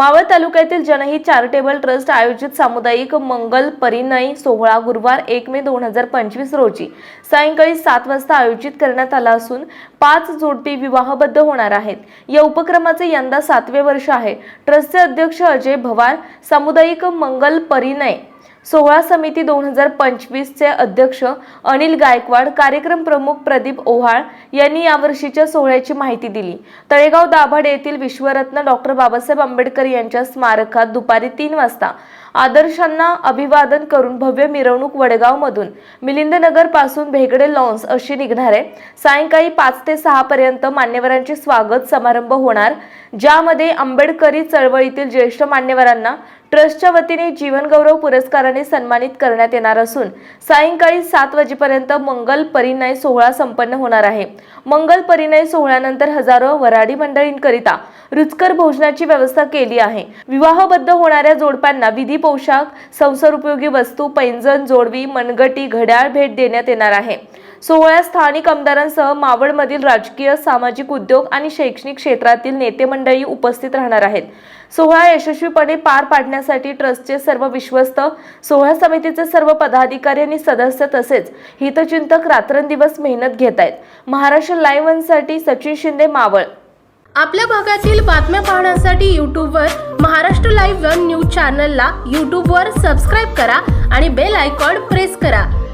मावळ तालुक्यातील जनहित charitable trust आयोजित सामुदायिक मंगल परिणय सोहळा गुरुवार एक मे दोन हजार पंचवीस रोजी सायंकाळी सात वाजता आयोजित करण्यात आला असून पाच जोडपी विवाहबद्ध होणार आहेत. या उपक्रमाचे यंदा सातवे वर्ष आहे. ट्रस्टचे अध्यक्ष अजय भवार सामुदायिक मंगल परिणय सोहळा समिती दोन हजार पंचवीसचे अध्यक्ष अनिल गायकवाड कार्यक्रम प्रमुख प्रदीप ओहाळ यांनी यावर्षीच्या सोहळ्याची माहिती दिली. तळेगाव दाभाड येथील विश्वरत्न डॉक्टर बाबासाहेब आंबेडकर यांच्या स्मारकात दुपारी तीन वाजता आदर्शांना अभिवादन करून भव्य मिरवणूक वडगावमधून मिलिंदनगरपासून भेगडे लॉन्स अशी निघणार आहे सायंकाळी पाच ते सहा पर्यंत मान्यवरांचे स्वागत समारंभ होणार ज्यामध्ये आंबेडकरी चळवळीतील ज्येष्ठ मान्यवरांना ट्रस्टच्या वतीने जीवनगौरव पुरस्काराने सन्मानित करण्यात येणार असून सायंकाळी सात वाजेपर्यंत मंगल परिणय सोहळा संपन्न होणार आहे. मंगल परिणय सोहळ्यानंतर हजारो वराडी मंडळींकरिता रुचकर भोजनाची व्यवस्था केली आहे. विवाहबद्ध होणाऱ्या जोडप्यांना विधी पोशाख संसार उपयोगी वस्तू पैंजण जोडवी मनगटी घड्याळ भेट देण्यात येणार आहे. सोहळ्यात स्थानिक आमदारांसह मावळमधील राजकीय सामाजिक उद्योग आणि शैक्षणिक क्षेत्रातील नेते मंडळी उपस्थित राहणार आहेत. सोहळा यशस्वीपणे पार पाडण्यासाठी ट्रस्टचे सर्व विश्वस्त सोहळा समितीचे सर्व पदाधिकारी आणि सदस्य तसेच हितचिंतक रात्रंदिवस मेहनत घेत आहेत. महाराष्ट्र लाईव्ह वनसाठी सचिन शिंदे मावळ. आपल्या भागातील बातम्या पाहण्यासाठी यूट्यूबवर महाराष्ट्र लाईव्ह वन न्यूज चॅनलला यूट्यूबवर सबस्क्राईब करा आणि बेल आयकॉन प्रेस करा.